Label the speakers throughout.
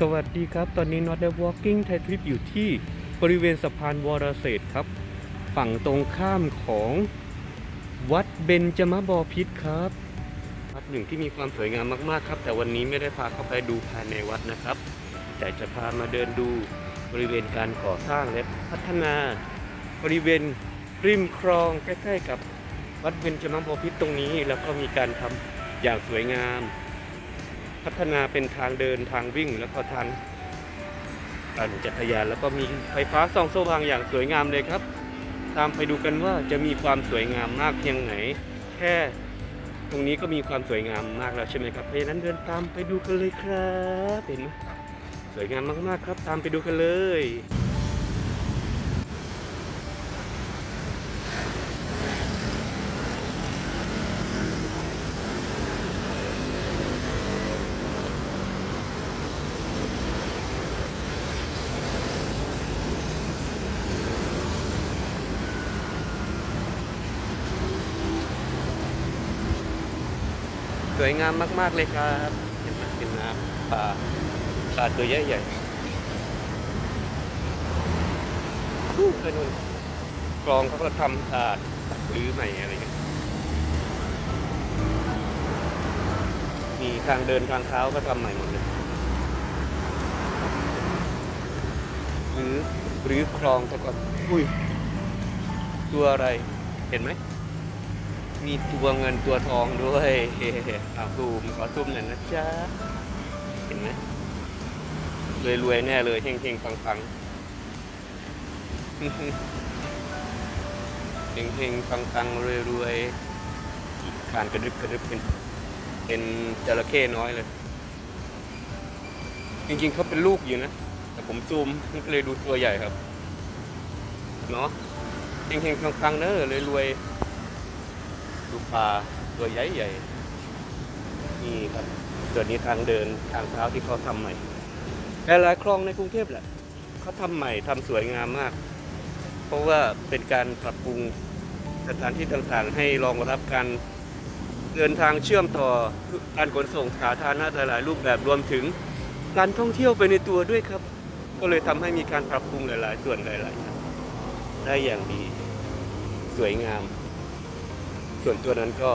Speaker 1: สวัสดีครับ ตอนนี้ Not the Walking Thai Trip อยู่ที่บริเวณสะพานวรเศษครับ ฝั่งตรงข้ามของวัดเบญจมบพิตรครับวัดหนึ่งที่มีความสวยงามมากๆครับ แต่วันนี้ไม่ได้พาเข้าไปดูภายในวัดนะครับ แต่จะพามาเดินดูบริเวณการก่อสร้างและพัฒนาบริเวณริมคลองใกล้ๆกับวัดเบญจมบพิตรตรงนี้ แล้วก็มีการทำอย่างสวยงาม พัฒนาเป็นทางเดินทางวิ่ง แล้วก็ทางปั่นจักรยานแล้วก็มีไฟฟ้าส่องสว่างอย่างสวยงามเลยครับ ตามไปดูกันว่าจะมีความสวยงามมากเพียงไหน แค่ตรงนี้ก็มีความสวยงามมากแล้วใช่ไหมครับเพราะฉะนั้นเดินตามไปดูกันเลยครับเห็นไหมสวยงามมากๆครับ ตามไปดูกันเลย สวยงามมาก ๆ เลยครับเห็นไหมเป็นน้ำปลาปลาตัวใหญ่ๆอู้ไปนู่นกรองเขาก็ทำสะอาดรื้อใหม่อะไรกันมีทางเดินทางเท้าก็ทำใหม่หมดเลยหรือหรือคลองแต่ก่อนอุ้ย ตัวอะไร เห็นไหม มีตัวเงินตัวทองด้วยเอาซูมขอซูมหน่อยนะจ๊ะ เห็นไหมรวยๆแน่เลยเฮงๆปังปังเฮงๆปังปังรวยๆคานกระดึบกระดึบเป็นเป็นจระเข้น้อยเลย จริงๆเขาเป็นลูกอยู่นะ แต่ผมซูมก็เลยดูตัวใหญ่ครับ เนาะเฮงๆปังๆเนอะรวยๆ ดูปลาตัวใหญ่ใหญ่นี่ครับส่วนนี้ทางเดินทางเท้าที่เขาทำใหม่หลายๆคลองในกรุงเทพแหละเขาทำใหม่ทำสวยงามมาก เพราะว่าเป็นการปรับปรุงสถานที่ต่างๆ ให้รองรับการเดินทางเชื่อมต่อการขนส่งสาธารณะหลายๆรูปแบบรวมถึงการท่องเที่ยวไปในตัวด้วยครับ ก็เลยทำให้มีการปรับปรุงหลาย ๆ ส่วนหลายๆได้อย่างดี สวยงาม ส่วนตัวนั้นก็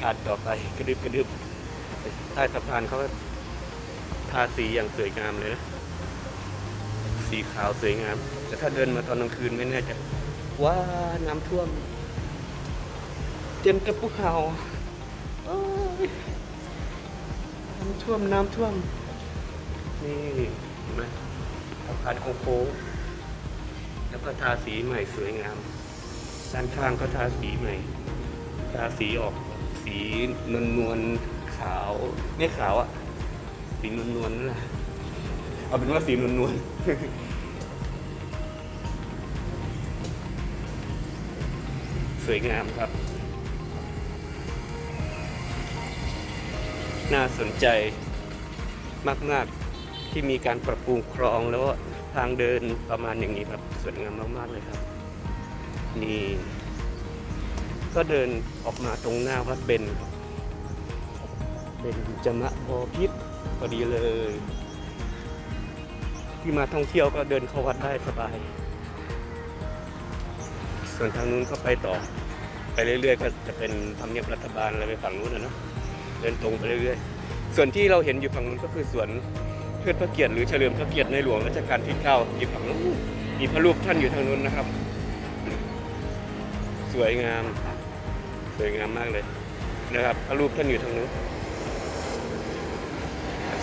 Speaker 1: ขาดต่อไปกระดึบกระดึบใต้สะพานเขาก็ทาสีอย่างสวยงามเลยนะ สีขาวสวยงาม แต่ถ้าเดินมาตอนกลางคืนไม่แน่ใจว้าน้ำท่วม เต็มกระปุกเห่าน้ำท่วมน้ำท่วม นี่เห็นไหมสะพานโค้งแล้วก็ทาสีใหม่สวยงามด้านข้างก็ทาสีใหม่ ทาสีออกสีนวลนวลๆขาวไม่ขาวอะสีนวลนวลๆนั่นแหละเอาเป็นว่าสีนวลนวลๆสวยงามครับ น่าสนใจมาก ๆ ที่มีการปรับปรุงคลองแล้วก็ทางเดินประมาณอย่างนี้ครับ สวยงามมาก ๆ เลยครับ นี่ ก็เดินออกมาตรงหน้าวัดเบนครับเบนจมะพอพิษพอดีเลย ที่มาท่องเที่ยวก็เดินเข้าวัดได้สบาย ส่วนทางนู้นก็ไปต่อ ไปเรื่อยๆ ก็จะเป็นทำเนียบรัฐบาลอะไรไปฝั่งนู้นนะเนอะเดินตรงไปเรื่อยๆ ส่วนที่เราเห็นอยู่ฝั่งนู้นก็คือสวนเทิดพระเกียรติหรือเฉลิมพระเกียรติในหลวงรัชกาลที่เก้าอยู่ฝั่งนู้นมีพระรูปท่านอยู่ทางนู้นนะครับ สวยงาม สวยงามมากเลยนะครับรูปท่านอยู่ทางนู้น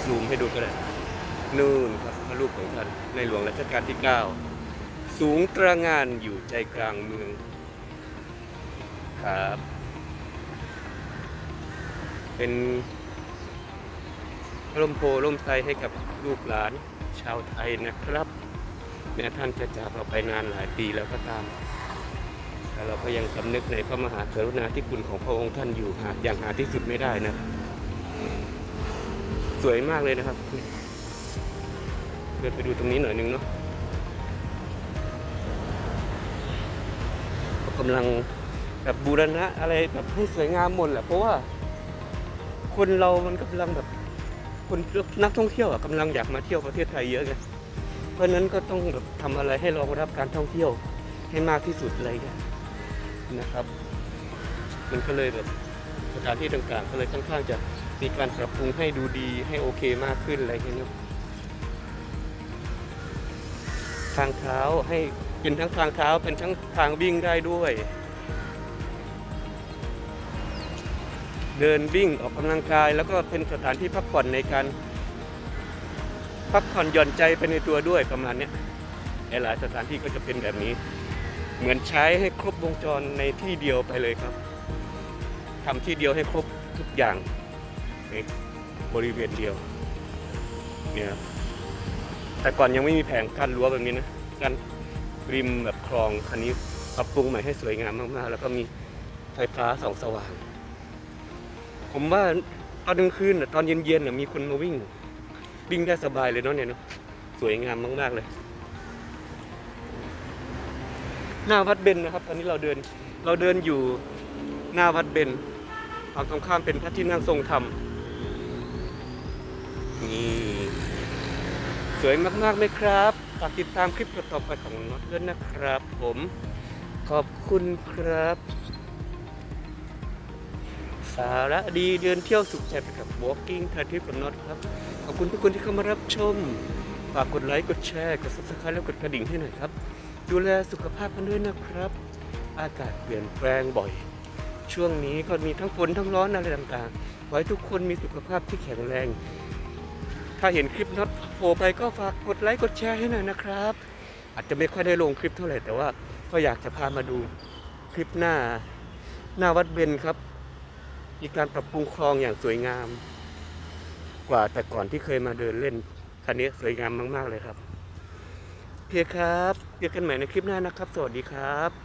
Speaker 1: ซูมให้ดูก็ได้นู่นครับพระรูปของท่านในหลวงรัชกาลที่ 9 สูงตระงานอยู่ใจกลางเมืองครับ เป็นร่มโพร่มไทรให้กับลูกหลานชาวไทยนะครับแม้ท่านจะจากเราไปนานหลายปีแล้วก็ตาม เราก็ยังสำนึกในพระมหากรุณาธิคุณของพระองค์ท่านอยู่หาอย่างหาที่สุดไม่ได้นะ สวยมากเลยนะครับเดินไปดูตรงนี้หน่อยหนึงเนาะกำลังแบบบูรณะอะไรแบบให้สวยงามหมดแหละเพราะว่า คนเรามันกำลังแบบคนนักท่องเที่ยวอะกำลังอยากมาเที่ยวประเทศไทยเยอะไงเพราะฉะนั้นก็ต้องแบบทำอะไรให้รองรับการท่องเที่ยวให้มากที่สุดอะไรเงี้ย นะครับ มันก็เลยแบบสถานที่ต่างๆก็เลยค่อนข้างจะมีการปรับปรุงให้ดูดีให้โอเคมากขึ้นอะไรเงี้ยเนอะทางเท้าให้เป็นทั้งทางเท้าเป็นทั้งทางวิ่งได้ด้วย เดินวิ่งออกกำลังกาย แล้วก็เป็นสถานที่พักผ่อนในการ พักผ่อนหย่อนใจไปในตัวด้วยประมาณนี้หลายๆสถานที่ก็จะเป็นแบบนี้ เหมือนใช้ให้ครบวงจรในที่เดียวไปเลยครับทำที่เดียวให้ครบทุกอย่างในบริเวณเดียวเนี่ยครับแต่ก่อนยังไม่มีแผงกั้นรั้วแบบนี้นะกั้นริมแบบคลองคันนี้ปรับปรุงใหม่ให้สวยงามมากๆ แล้วก็มีไฟฟ้าสองสว่าง ผมว่าตอนกลางคืนตอนเย็นๆมีคนมาวิ่ง วิ่งได้สบายเลยเนาะเนี่ยเนาะสวยงามมากๆเลย หน้าวัดเบญนะครับ ตอนนี้เราเดินเราเดินอยู่หน้าวัดเบญฝั่งตรงข้ามเป็นพระที่นั่งทรงธรรมนี่สวยมากๆไหมครับฝากติดตามคลิปต่อไปของน็อตด้วยนะครับ ผมขอบคุณครับ สาระดีเดินเที่ยวสุขใจไปกับ Walking ทาทิพย์กับน็อตครับ ขอบคุณทุกคนที่เข้ามารับชมฝากกดไลค์กดแชร์กด subscribe แล้วกดกระดิ่งให้หน่อยครับ ดูแลสุขภาพกันด้วยนะครับ อากาศเปลี่ยนแปลงบ่อย ช่วงนี้ก็มีทั้งฝนทั้งร้อนอะไรต่างๆ ขอให้ทุกคนมีสุขภาพที่แข็งแรง ถ้าเห็นคลิปน็อตโผล่ไปก็ฝากกดไลค์กดแชร์ให้หน่อยนะครับ อาจจะไม่ค่อยได้ลงคลิปเท่าไหร่แต่ว่าก็อยากจะพามาดูคลิปหน้า หน้าวัดเบญครับ มีการปรับปรุงคลองอย่างสวยงาม กว่าแต่ก่อนที่เคยมาเดินเล่นคันนี้สวยงามมาก ๆ เลยครับ เคครับเจอกันใหม่ในคลิปหน้านะครับ สวัสดีครับ